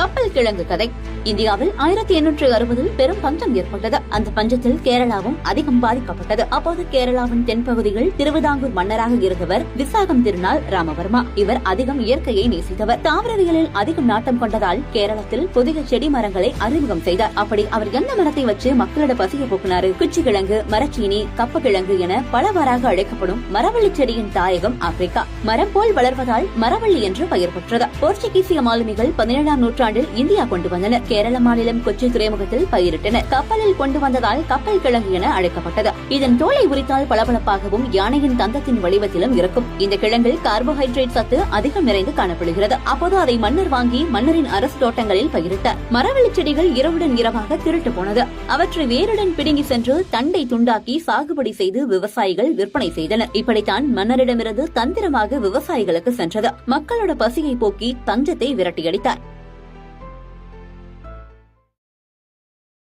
கப்பல் கிழங்கு கதை. இந்தியாவில் ஆயிரத்தி எண்ணூற்று அறுபதில் பெரும் பஞ்சம் ஏற்பட்டது. அந்த பஞ்சத்தில் கேரளாவும் அதிகம் பாதிக்கப்பட்டது. அப்போது கேரளாவின் தென்பகுதியில் திருவிதாங்கூர் மன்னராக இருந்தவர் விசாகம் திருநாள் ராமவர்மா. இவர் அதிகம் இயற்கையை நேசித்தவர். தாவரவியலில் அதிகம் நாட்டம் கொண்டதால் கேரளத்தில் புதிய செடி மரங்களை அறிமுகம் செய்தார். அப்படி அவர் எந்த மரத்தை வச்சு மக்களிட பசியை போக்குனாரு? குச்சி கிழங்கு மரச்சீனி கப்ப கிழங்கு என பலவாறாக அழைக்கப்படும் மரவள்ளி செடியின் தாயகம் ஆப்பிரிக்கா. மரம் போல் வளர்வதால் மரவள்ளி என்று பெயர் பெற்றது. போர்ச்சுகீசிய மாலுமிகள் பதினேழாம் நூற்றாண்டில் இந்தியா கொண்டு வந்தனர். கேரள மாநிலம் கொச்சி துறைமுகத்தில் பயிரிட்டனர். கப்பலில் கொண்டு வந்ததால் கப்பல் கிழங்கு என அழைக்கப்பட்டது. இதன் தோலை உரித்தால் பளபளப்பாகவும் யானையின் தந்தத்தின் வடிவத்திலும் இருக்கும். இந்த கிழங்கில் கார்போஹைட்ரேட் சத்து அதிகம் நிறைந்து காணப்படுகிறது. அப்போது அதை மன்னர் வாங்கி மன்னரின் அரசு தோட்டங்களில் பயிரிட்டார். மரவள்ளி செடிகள் இரவுடன் இரவாக திருட்டு போனது. அவற்றை வேருடன் பிடுங்கி சென்று தண்டை துண்டாக்கி சாகுபடி செய்து விவசாயிகள் விற்பனை செய்தனர். இப்படித்தான் மன்னரிடமிருந்து தந்திரமாக விவசாயிகளுக்கு சென்றது. மக்களோட பசியை போக்கி தஞ்சத்தை விரட்டியடித்தார்.